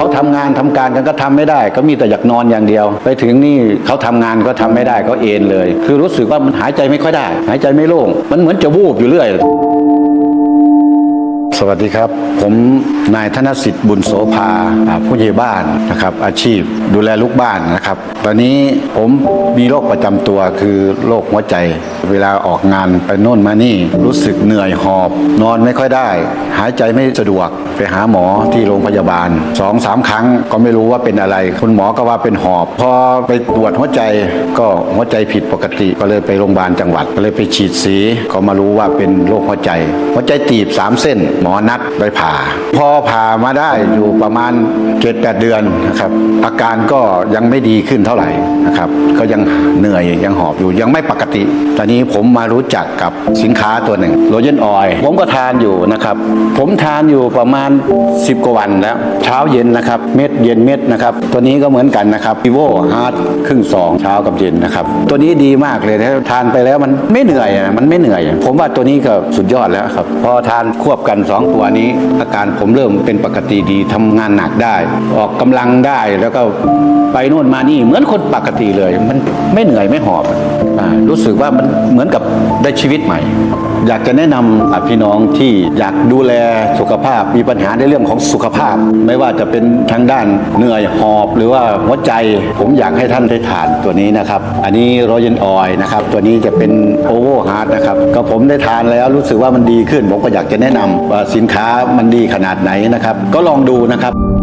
เขาทำงานทำการกันก็ทำไม่ได้ ก็มีแต่อยากนอนอย่างเดียว ไปถึงนี่เขาทำงานก็ทำไม่ได้ก็เอนเลย คือรู้สึกว่ามันหายใจไม่ค่อยได้ หายใจไม่โล่งมันเหมือนจะวูบอยู่เรื่อยสวัสดีครับ ผมนายธนสิทธิ์บุญโสภาผู้ใหญ่บ้านนะครับ อาชีพดูแลลูกบ้านนะครับตอนนี้ผมมีโรคประจำตัวคือโรคหัวใจ เวลาออกงานไปโน่นมานี่ รู้สึกเหนื่อยหอบ นอนไม่ค่อยได้ หายใจไม่สะดวกไปหาหมอที่โรงพยาบาลสองสามครั้งก็ไม่รู้ว่าเป็นอะไร คุณหมอก็ว่าเป็นหอบ พอไปตรวจหัวใจก็หัวใจผิดปกติ ก็เลยไปโรงพยาบาลจังหวัด ก็เลยไปฉีดสีก็มารู้ว่าเป็นโรคหัวใจ หัวใจตีบสามเส้น หมอนัดไปผ่า พอผ่ามาได้อยู่ประมาณ7จ็ดแปดเดือนนะครับอาการก็ยังไม่ดีขึ้นท่าไหร่นะครับ ก็ยังเหนื่อยยังหอบอยู่ยังไม่ปกติ ตอนนี้ผมมารู้จักกับสินค้าตัวหนึ่งโรเจนออยผมก็ทานอยู่นะครับ ผมทานอยู่ประมาณ 10 กว่าวันแล้ว เช้าเย็นนะครับ เม็ดเย็นเม็ดนะครับ ตัวนี้ก็เหมือนกันนะครับพิโวฮาร์ดครึ่งสองเช้ากับเย็นนะครับ ตัวนี้ดีมากเลยถ้าทานไปแล้วมันไม่เหนื่อยอะมันไม่เหนื่อย ผมว่าตัวนี้ก็สุดยอดแล้วครับพอทานควบกัน 2 ตัวนี้ อาการผมเริ่มเป็นปกติดีทำงานหนักได้ ออกกำลังได้แล้วก็ไปโน่นมานี่เหมือนคนปกติเลย มันไม่เหนื่อยไม่หอบอรู้สึกว่ามันเหมือนกับได้ชีวิตใหม่ อยากจะแนะนำพี่น้องที่อยากดูแลสุขภาพมีปัญหาในเรื่องของสุขภาพ ไม่ว่าจะเป็นทางด้านเหนื่อยหอบ หรือว่าหัวใจ ผมอยากให้ท่านได้ทานตัวนี้นะครับ อันนี้โรยันออยนะครับตัวนี้จะเป็นโอเวอร์ฮาร์ดนะครับก็ผมได้ทานแล้วรู้สึกว่ามันดีขึ้น ผมก็อยากจะแนะนำว่าสินค้ามันดีขนาดไหนนะครับ ก็ลองดูนะครับ